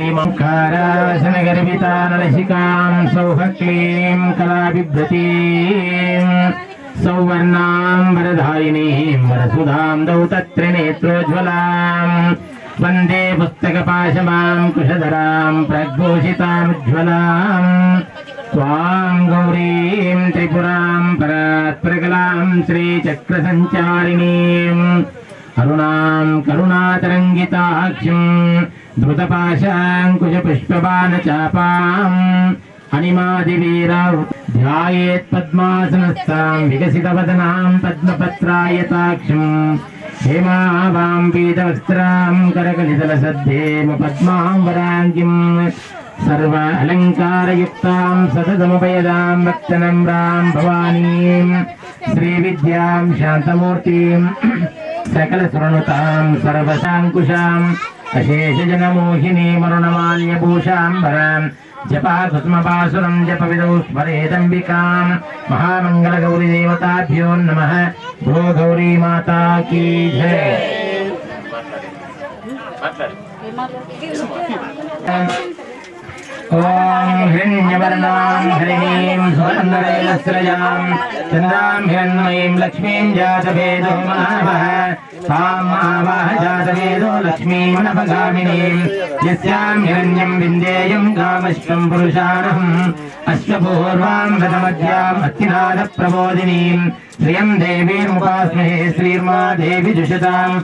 శ్రీమంకారాశనగర్వితానలసికాం సౌహక్లీం కళాబిభ్రతీం సౌవర్ణాం వరదాయినీం వరసుధాం దౌతత్రినేత్రోజ్వలాం వందే పుస్తకపాశమాం కుశధరాం ప్రఘోషితాముజ్వలాం त्वां गौरीं त्रिपुरां परात्प्रकलां श्रीचक्रसञ्चारिणीम् अरुणां करुणातरङ्गिताक्षिं द्रुतपाशाङ्कुशपुष्पबाणचापाम् अनिमादिवीरौ ध्यायेत् पद्मासनस्थां विकसितवदनां पद्मपत्रायताक्षिम् हेमावां पीतवस्त्रां करकलितलसद्धेम पद्मां वराङ्गिम् सर्व अलङ्कारयुक्तां सततमुपयदां भक्तनम्रां भवानीं श्रीविद्यां शान्तमूर्तिं सकलसृणुतां सर्वशाङ्कुशाम् अशेषजनमोहिनीमरुणमाल्यभूषाम्बरां जपा कुस्मपासुरं जपविदौ स्मरेदम्बिकां महामङ्गलगौरीदेवताभ्यो नमः भो गौरी माता की जय ॐ हिरण्यवर्णां హిరణ్యవర్ణాం హరిణీం సువర్ణరేలస్రజాం చంద్రాం హిరణ్మయీం లక్ష్మీం జాతవేదో మహామహ తాం మహావాహ జాతవేదో లక్ష్మీమనపగామినీం యస్యాం హిరణ్యం విందేయం కామశ్వం పురుషాణం. అశ్వపూర్వాం రథమధ్యాం అత్తినాద ప్రబోధినీం. శ్రియం దేవీముపాస్మహే శ్రీర్మా దేవి జుషతాం.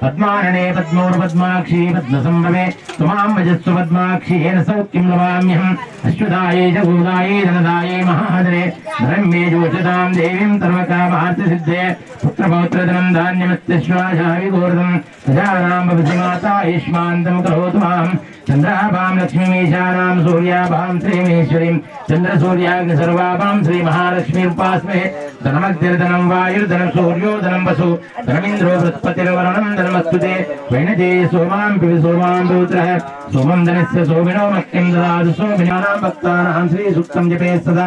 पद्मारणे पद्मोर्पद्माक्षी पद्मसम्भवे त्वमां भजस्व पद्माक्षी, येन सौख्यं लवाम्यहम् अश्वदायै च गोदायै धनदायै महादरे मे जोषतां देवीं सर्वकामार्थसिद्धे पुत्रपौत्रधनं धान्यमस्त्यश्वाशाविगोर्धं प्रजानां भवति माता युष्मान्तं करोतु माम्। चन्द्राभां लक्ष्मीमीशानां सूर्याभां श्रीमेश्वरीं चन्द्रसूर्याग्नि सर्वाभां श्रीमहालक्ष्मीमुपास्महे ధనమగ్నిర్ధనం వాయుర్ధనం సూర్యోధనం వసు ధనమింద్రో బృహస్పతిరవరణం ధనమస్తుతే వైనజే సోమాం పివి సోమాం భూత్ర సోమం ధనస్య సోమినో మక్యం దదాదు సోమినానాం భక్తానాం శ్రీ సూక్తం జపే సదా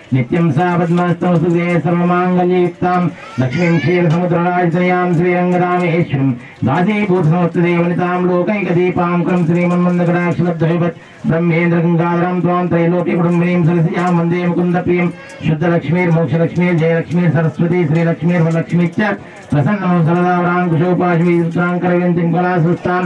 నిత్యం సా పద్మస్తమసుదే సర్వమాంగళ్యయుక్తాం లక్ష్మీం క్షీరసముద్రరాజయాం శ్రీరంగరామేశ్వరం దాసీభూత సంస్థదేవనితాం లోకైక దీపాం కరం శ్రీమన్మందకటాక్షలబ్ధవిపత్ బ్రహ్మేంద్ర గంగాధరం త్వాం త్రైలోక్య కుటుంబీం సరసియాం వందే ముకుంద ప్రియం శుద్ధలక్ష్మీర్ మోక్షలక్ష్మీర్ జయలక్ష్మీర్ సరస్వతి శ్రీలక్ష్మీర్ వరలక్ష్మీచ ప్రసన్నమం సరదావరాంకుశోపాశమీ కరవింతిం కళాసృష్టాం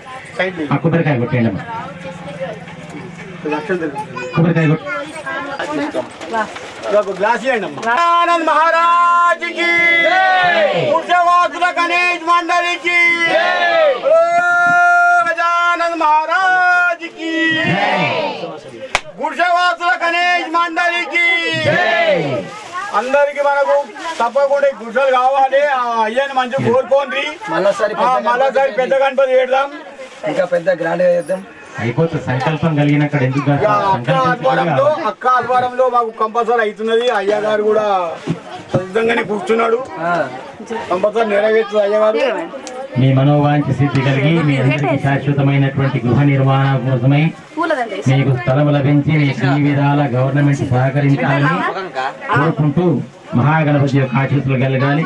కొబ్బరికాయ కొట్టండి అమ్మా కొబ్బరికాయ కొట్టు గ్లాస్ ఇవ్వండి అమ్మా ఆనంద్ మహారాజ్కి పురుషవాసుల గణేష్ మండలికి ఓ గజానంద్ మహారాజ్కి గుడిసెవాసుల గణేష్ మండలికి అందరికి మనకు తప్పకుండా ఈ గుడిసెలు కావాలి ఆ అయ్యని మంచిగా కోరుకోండి మళ్ళొకసారి ఆ, మళ్ళోసారి పెద్ద గణపతి పెడదాం ఇంకా పెద్ద గ్రాండ్గా చేద్దాం. అయిపోతుంది సంకల్పం కలిగినక్కడ ఎందుకు అక్క ఆధ్వర్యంలో ఆధ్వర్యంలో మాకు కంపల్సరీ అవుతున్నది. అయ్య గారు కూడా సిద్ధంగానే కూర్చున్నాడు. కంపల్సరీ నెరవేరుతుంది అయ్య గారు మీ మనోవాంఛ సిద్ధి కలిగి మీ అందరికీ శాశ్వతమైనటువంటి గృహ నిర్మాణం కోసమై మీకు స్థలం లభించి మీకు అన్ని విధాల గవర్నమెంట్ సహకరించాలని కోరుకుంటూ మహాగణపతి యొక్క ఆశీస్సులు కలగాలి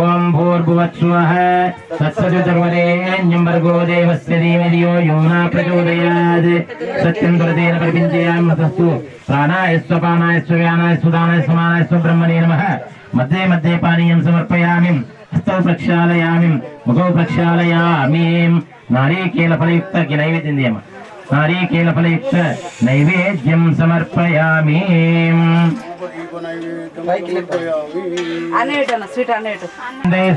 ఓం భూర్భువత్స్వః తత్సవితుర్వరేణ్యం భర్గో దేవస్య ధీమధియో యోనా ప్రచోదయాత్. సత్యం దురదేన ప్రపించయామస్తు ప్రాణాయ స్వపానాయ స్వ్యానాయ సుదానాయ సమానాయ స్వబ్రహ్మణే నమః. మధ్యే మధ్యే పానీయం సమర్పయామి. హస్తౌ ప్రక్షాళయామి ముఖౌ ప్రక్షాళయామి నారీకేల ఫలయుక్త నైవేద్యం చేయమ నారీకేల ఫలయుక్త నైవేద్యం సమర్పయామి అనేటన్న స్వీట్ అనేటు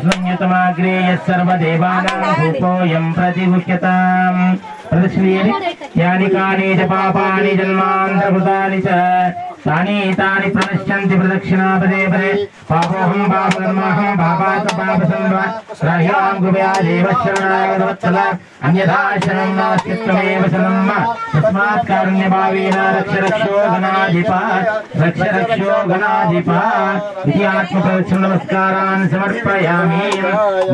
సంయుతమాగ్రే సర్వదేవానాం భూతోయం ప్రతిముఖ్యతాం ప్రదక్షిణేని तानि एतानि प्रणश्यन्ति प्रदक्षिणापदे पदे। पापोऽहं पापकर्माहं पापात् पापसंवान् ग्रह्यां कृपया देव शरणागतवत्सल। अन्यथा शरणं नास्ति त्वमेव शरणं तस्मात् कारुण्यभावेन रक्ष रक्षो गणाधिपा। रक्ष रक्षो गणाधिपा। इति आत्मप्रवचन नमस्कारान् समर्पयामि।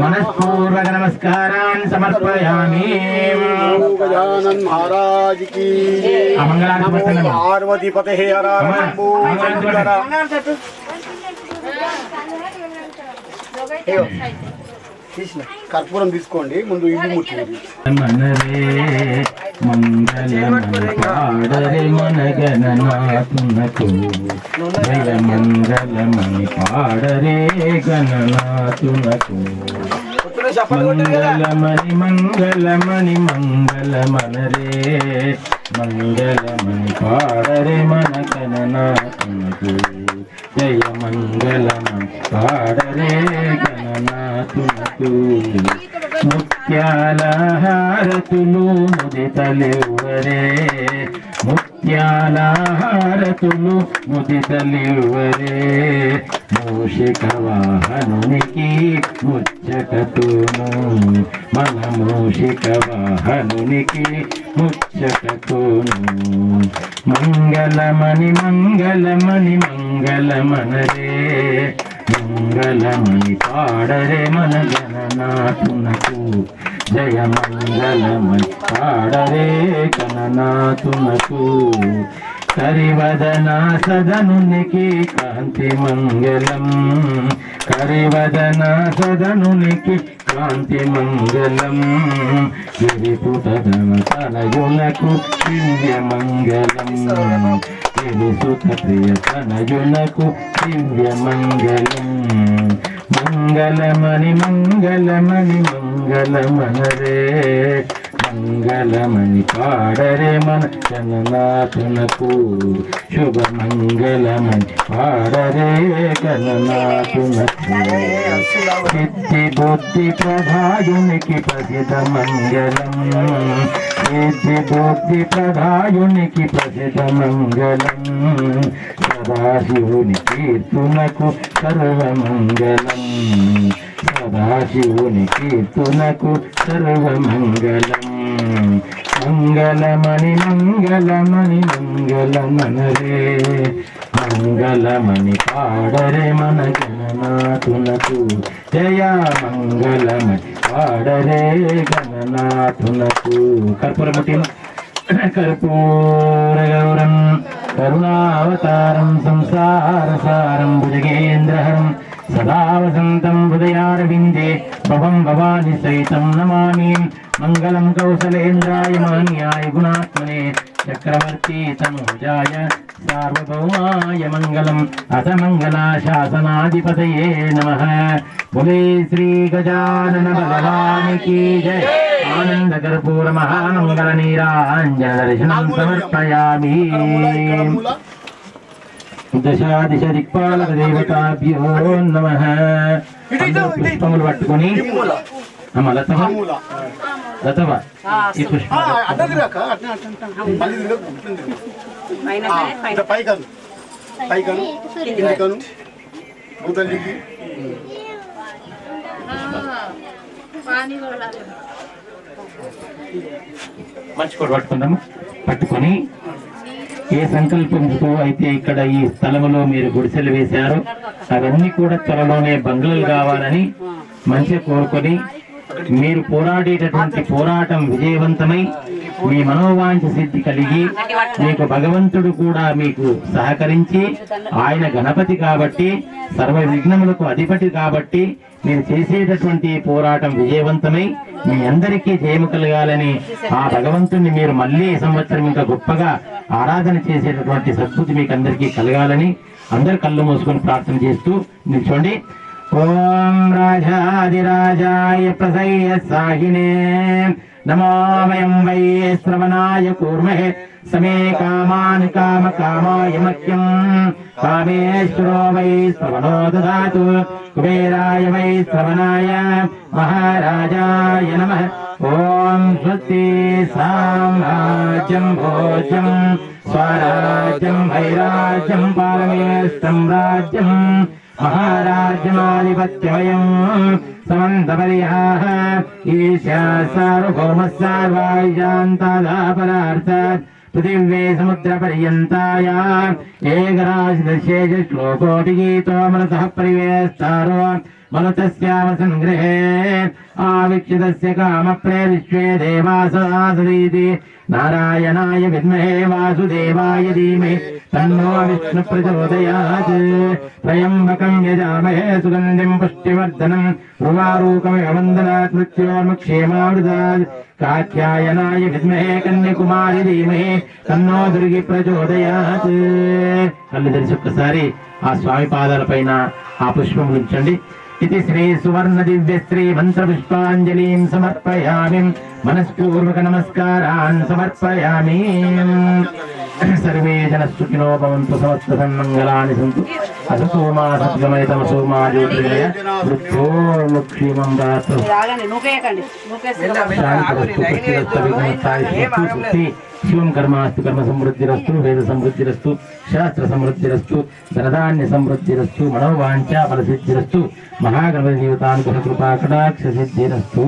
मनस्पूर्वक नमस्कारान् समर्पयामि गजानन महाराज की मंगलाधिपते हर। తీసిన కర్పూరం తీసుకోండి ముందు ఇల్లు ముట్టింది మనరే పాడరే మనగణనాథునకు జయ మంగళమని పాడరే గణనాథునకు మంగళమణి మంగళమణి మంగళమనరే. మంగళమణి పాడరే మన గణనాథునకు జయ మంగళమణి పాడరే గణనాథునకు ముత్యాల హారతులు ముదితలివ్వరే. ముత్యాల హారతులు ముదితలివ్వరే మూషిక వాహనునికి ముచ్చటతోను. మన మూషిక వాహనునికి ముచ్చటతోను. మంగళమణి మంగళమణి మంగళమనరే. మంగళమణి పాడరే మన గణనాథునకు జయ మంగళమణి పాడరే గణనాథునకు కరివదన సదనునికి కాంతి మంగళం. కరివదన సదనునికి కాంతి మంగళం. గిరిపుటదన తనయునకు దివ్య మంగళం. గిరిసుత ప్రియ తనయునకు దివ్య మంగళం మంగళమణి మంగళమణి మంగళమనరే మంగళమణి పాడరే మన గణనాథునకు శుభ మంగళమణి పాడరే గణనాథునకు. సిద్ధి బుద్ధి ప్రధాయునికి ప్రసిద్ధ మంగళం. సిద్ధి బుద్ధి ప్రధాయునికి ప్రసిద్ధ మంగళం. సదాశివుని కీర్తునకు సర్వమంగళం. సదాశివునికి తునకు సర్వమంగళం. మంగళమణి మంగళమణి మంగళమనరే మంగళమణి పాడరే మన గణనాథునకు జయ మంగళమణి పాడరే గణనాథునకు కర్పూరముటి కర్పూర గౌరం కరుణావతారం సంసారసారం భుజగేంద్రహరం. సదా వసంతం హృదయారవిందే భవం భవాని సైతం నమామి మంగళం కౌసలేంద్రాయ మాన్యాయ గుణాత్మనే చక్రవర్తి తనుజాయ సార్వభౌమాయ మంగళం అథ మంగళాశాసనాధిపతయే నమః బులే శ్రీ గజానన భగవానికి జయ ఆనంద కర్పూర మహామంగళ నీరాంజన దర్శనం సమర్పయామి దశాదిశ దిక్పాలక దేవతాభ్యో నమ పుష్పములు పట్టుకొని అమ్మ లతవ లతవ ఈ పుష్ప మంచి కూడా పట్టుకుందాము పట్టుకొని ఏ సంకల్పంతో అయితే ఇక్కడ ఈ స్థలంలో మీరు గుడిసెలు వేశారో అవన్నీ కూడా త్వరలోనే బంగ్లాలు కావాలని మంచిగా కోరుకొని మీరు పోరాడేటటువంటి పోరాటం విజయవంతమై మీ మనోవాంఛ సిద్ధి కలిగి మీకు భగవంతుడు కూడా మీకు సహకరించి ఆయన గణపతి కాబట్టి సర్వ విఘ్నములకు అధిపతి కాబట్టి మీరు చేసేటటువంటి పోరాటం విజయవంతమై మీ అందరికీ జయము కలగాలని ఆ భగవంతుణ్ణి మీరు మళ్ళీ ఈ సంవత్సరం ఇంకా గొప్పగా ఆరాధన చేసేటటువంటి సద్బుద్ధి మీకు అందరికీ కలగాలని అందరు కళ్ళు మూసుకొని ప్రార్థన చేస్తూ నిల్చోండి. ఓం రాజాదిరాజాయ ప్రసయ్య సాహినే. నమో వయం వై శ్రవణాయ కూర్మహే సమే కామాన్ కామ కామాయ మహ్యం కామేశ్వరో వై శ్రవణో దదాతు కుబేరాయ వై శ్రవణాయ మహారాజాయ నమ. ఓం స్వస్తి సామ్రాజ్యం భోజ్యం స్వరాజ్యం వైరాజ్యం పారమేష్టం రాజ్యం మహారాజ్యమాధిపత్యమయం సమంతపర్యాः ఈశా సార్వభౌమः సార్వాయుజాంతాదాపరార్థాత్ పృథివ్యే సముద్రపర్యంతాయా ఏకరాశిదశేష శ్లోకోటి గీతోమృతः పరివేస్తారో మనుతస్యామ సంగ్రహే ఆవిక్షితస్య కామప్రేరిష్వే దేవాసదాసదీతి నారాయణాయ విద్మహే వాసుదేవాయ ధీమహి తన్నో విష్ణు ప్రచోదయాత్ త్రయంబకం యజామహే సుగంధిం పుష్టివర్ధనం రువారూకమివ వందనాత్ మృత్యోర్ముక్షేమావృతాత్ కాత్యాయనాయ విద్మహే కన్యకుమారి ధీమహి తన్నో దుర్గి ప్రచోదయాత్ కళ్ళు తెరిచి ఒక్కసారి ఆ స్వామి పాదాలపైన ఆ పుష్పములు ఉంచండి ఇది శ్రీ సువర్ణ దివ్య శ్రీ మంత్ర పుష్పాంజలిం సమర్పయామి మనస్పూర్వక నమస్కారాన్ సమర్పయామి సర్వే జన సుఖినో భవంతు సమస్త సన్మంగళాని సంతు అసతో మా సత్యమయ తమసో మా జ్యోతిర్గయ మృత్యోర్ముక్షీమం దాసు శివం కర్మ నూకేస్తే శివం కర్మాస్తు కర్మ సమృద్ధిరస్తు వేద సమృద్ధిరస్తు శాస్త్ర సమృద్ధిరస్తు ధనధాన్య సమృద్ధిరస్తు మనోవాంఛ ఫల సిద్ధిరస్తు మహాగణపతి జీవితానుగ్రహ కృపా కటాక్ష సిద్ధిరస్తు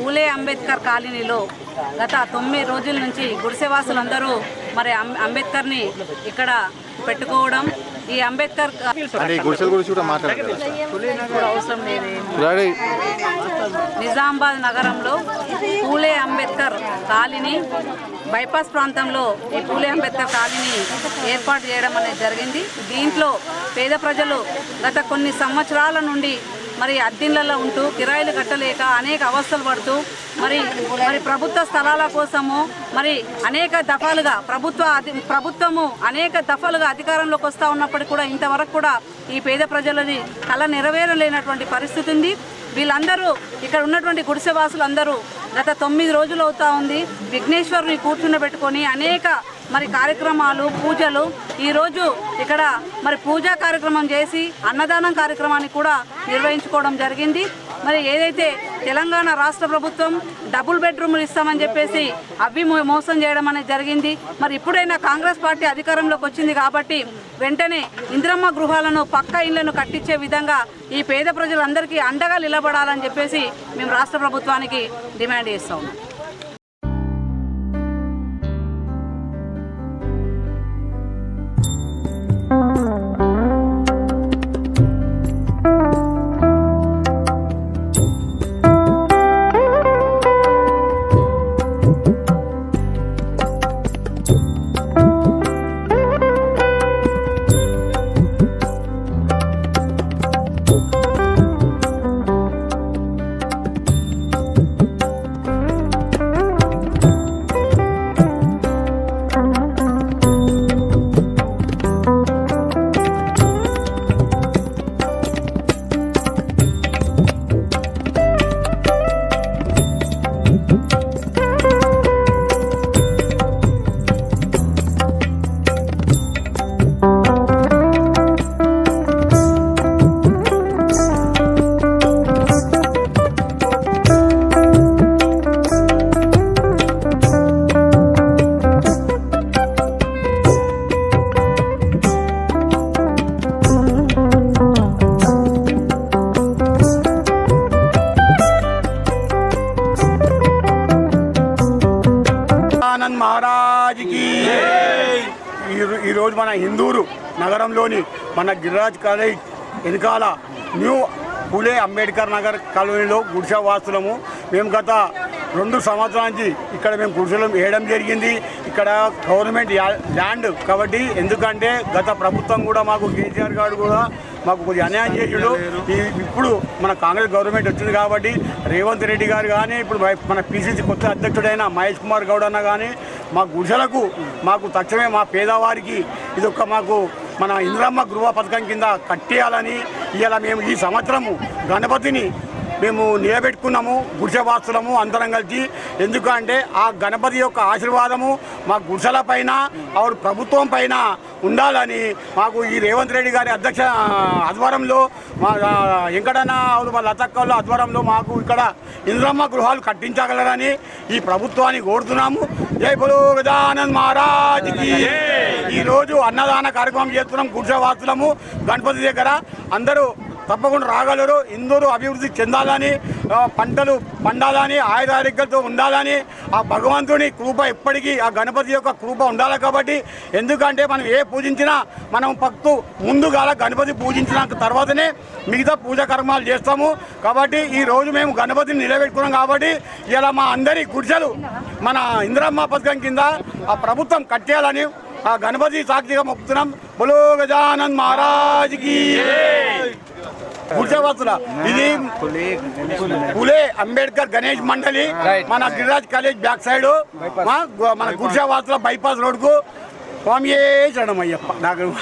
పూలే అంబేద్కర్ కాలనీలో గత తొమ్మిది రోజుల నుంచి గుడిసెవాసులందరూ మరి అంబేద్కర్ని ఇక్కడ పెట్టుకోవడం ఈ అంబేద్కర్ నిజామాబాద్ నగరంలో పూలే అంబేద్కర్ కాలనీ బైపాస్ ప్రాంతంలో ఈ పూలే అంబేద్కర్ కాలనీ ఏర్పాటు చేయడం అనేది జరిగింది. దీంట్లో పేద ప్రజలు గత కొన్ని సంవత్సరాల నుండి మరి అద్దెళ్ళలో ఉంటూ కిరాయిలు కట్టలేక అనేక అవస్థలు పడుతూ మరి మరి ప్రభుత్వ స్థలాల కోసము మరి అనేక దఫాలుగా ప్రభుత్వ ప్రభుత్వము అనేక దఫాలుగా అధికారంలోకి వస్తూ ఉన్నప్పటికీ కూడా ఇంతవరకు కూడా ఈ పేద ప్రజలని కళ నెరవేరలేనటువంటి పరిస్థితి ఉంది. వీళ్ళందరూ ఇక్కడ ఉన్నటువంటి గుడిసెవాసులు అందరూ గత తొమ్మిది రోజులు అవుతా ఉంది. విఘ్నేశ్వరుని కూర్చుండబెట్టుకొని అనేక మరి కార్యక్రమాలు పూజలు ఈరోజు ఇక్కడ మరి పూజా కార్యక్రమం చేసి అన్నదానం కార్యక్రమాన్ని కూడా నిర్వహించుకోవడం జరిగింది. మరి ఏదైతే తెలంగాణ రాష్ట్ర ప్రభుత్వం డబుల్ బెడ్రూమ్లు ఇస్తామని చెప్పేసి అవి మోసం చేయడం అనేది జరిగింది. మరి ఇప్పుడైనా కాంగ్రెస్ పార్టీ అధికారంలోకి వచ్చింది కాబట్టి వెంటనే ఇందిరమ్మ గృహాలను పక్క ఇళ్ళను కట్టించే విధంగా ఈ పేద ప్రజలందరికీ అండగా నిలబడాలని చెప్పేసి మేము రాష్ట్ర ప్రభుత్వానికి డిమాండ్ చేస్తాం. మన గిరిరాజ్ కాలేజ్ వెనకాల న్యూ పూలే అంబేద్కర్ నగర్ కాలనీలో గుడిసె వాసులము మేము గత రెండు సంవత్సరాల నుంచి ఇక్కడ మేము గుడిసెలు వేయడం జరిగింది. ఇక్కడ గవర్నమెంట్ ల్యాండ్ కాబట్టి ఎందుకంటే గత ప్రభుత్వం కూడా మాకు కేసీఆర్ గారు కూడా మాకు కొద్దిగా అన్యాయం చేసాడు. ఇప్పుడు మన కాంగ్రెస్ గవర్నమెంట్ వచ్చింది కాబట్టి రేవంత్ రెడ్డి గారు కానీ ఇప్పుడు మన పిసిసి కొత్త అధ్యక్షుడైన మహేష్ కుమార్ గౌడ్ అన్న కానీ మా గుడిసెలకు మాకు తక్షణమే మా పేదవారికి ఇది ఒక మాకు మన ఇంద్రమ్మ గృహ పథకం కింద కట్టేయాలని ఇలా మేము ఈ సంవత్సరము. గణపతిని మేము నిలబెట్టుకున్నాము గుడిసెవాసులము అందరం కలిసి. ఎందుకంటే ఆ గణపతి యొక్క ఆశీర్వాదము మా గుడిసెల పైన ఆవిడ ప్రభుత్వం పైన ఉండాలని మాకు ఈ రేవంత్ రెడ్డి గారి అధ్యక్ష ఆధ్వర్యంలో మా వెంకటన్న ఆవిడ వాళ్ళ లతక్కల ఆధ్వర్యంలో మాకు ఇక్కడ ఇంద్రమ్మ గృహాలు కట్టించగలరని ఈ ప్రభుత్వాన్ని కోరుతున్నాము. జై బలో గజానంద్ మహారాజ్కి ఈ రోజు అన్నదాన కార్యక్రమం చేస్తున్నాం గుడిసెవాసులము గణపతి దగ్గర. అందరూ తప్పకుండా రాగలరు. ఇందూరు అభివృద్ధి చెందాలని పంటలు పండాలని ఆయురారోగ్యాలతో ఉండాలని ఆ భగవంతుని కృప ఎప్పటికీ ఆ గణపతి యొక్క కృప ఉండాలి కాబట్టి ఎందుకంటే మనం ఏ పూజించినా మనం భక్తు ముందుగా గణపతి పూజించిన తర్వాతనే మిగతా పూజ కర్మాలు చేస్తాము. కాబట్టి ఈ రోజు మేము గణపతిని నిలబెట్టుకున్నాం కాబట్టి ఇలా మా అందరి గుడిసెలు మన ఇందిరమ్మ పథకం కింద ఆ ప్రభుత్వం కట్టేయాలని ఆ గణపతి సాక్షిగా మొక్కుతున్నాం. బలో గజానంద్ మహారాజ్కి గుడిసెవాసుల ఇది పులే అంబేద్కర్ గణేష్ మండలి. మన గిరిరాజ్ కాలేజ్ బ్యాక్ సైడ్. మన గుడిసెవాసుల బైపాస్ రోడ్కు స్వామి చరణం అయ్యప్ప నాకు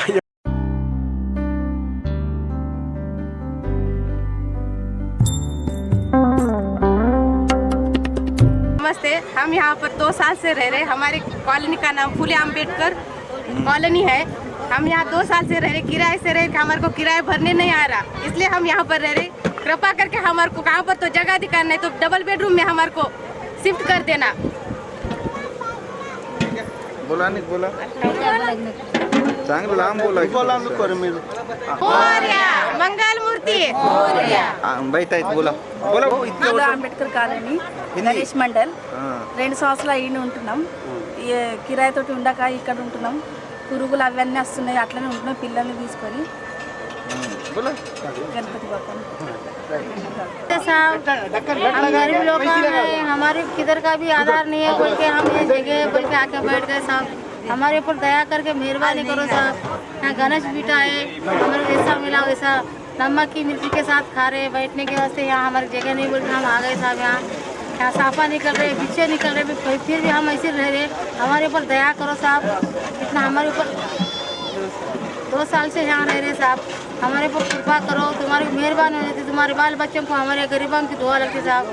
नमस्ते। हम यहाँ पर दो साल से रह रहे हमारे कॉलोनी का नाम फूले अंबेडकर कॉलोनी है। हम यहाँ दो साल से रह रहे किराए से रह हमारे को किराया भरने नहीं आ रहा। इसलिए हम यहाँ पर रह रहे कृपा करके हमारे को कहाँ पर तो जगह दिखाना है तो डबल बेडरूम में हमारे को शिफ्ट कर देना। बोला नहीं बोला चांगलं लांब बोला मोरया मंगल मूर्ति ఆ, బయట అయితే బోలా బోలా ఇట్లా పూల అంబేద్కర్ కాలనీ గణేష్ మండల్ రెండు సంవత్సరాలు అయిన ఉంటున్నాం ఈ కిరాయితోటి ఉండక ఇక్కడ ఉంటున్నాం పురుగులు అవన్నీ వస్తున్నాయి అట్లనే ఉంటున్నాం పిల్లల్ని తీసుకొని हमारे किधर का भी आधार नहीं है बोल के हम ये जगह बोल के आके बैठ गए साहब। हमारे ऊपर दया करके मेहरबानी करो साहब। यहाँ गणेश बीटा है, हमारे जैसा मिला वैसा नमक की मिर्ची के साथ खा रहे बैठने के वास्ते यहाँ हमारी जगह नहीं बोल हम आ गए साहब यहाँ। यहाँ साफा निकल रहे, पीछे निकल रहे, फिर भी हम ऐसे रह रहे। हमारे ऊपर दया करो साहब। इतना हमारे ऊपर दो साल से यहाँ रह रहे साहब। हमारे ऊपर कृपा करो तुम्हारी मेहरबान हो जाती तुम्हारे बाल बच्चों को हमारे गरीबों की दुआ लगती साहब।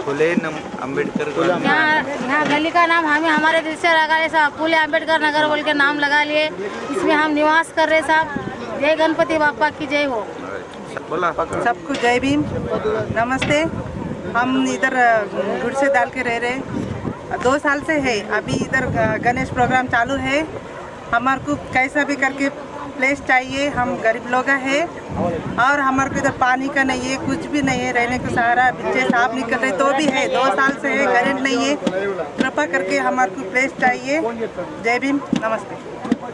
फुले नम अंबेडकर यहाँ यहाँ गली का नाम हमें हमारे दिल से लगा लिए साहब। फूले अंबेडकर नगर बोल के नाम लगा लिए। इसमें हम निवास कर रहे साहब। जय गणपति बापा की जय हो। बोला। सबको जय भीम। नमस्ते। हम इधर गुड़ से डाल के रह रहे दो साल से है। अभी इधर गणेश प्रोग्राम चालू है। हमारे को कैसा भी करके प्लेस चाहिए, हम गरीब लोग हैं। और हमारे को इधर पानी का नहीं है, कुछ भी नहीं है, रहने का सहारा, बच्चे साफ़ निकल रहे तो भी है, दो साल से है करेंट नहीं है। कृपा करके हमारे को प्लेस चाहिए। जय भीम, नमस्ते।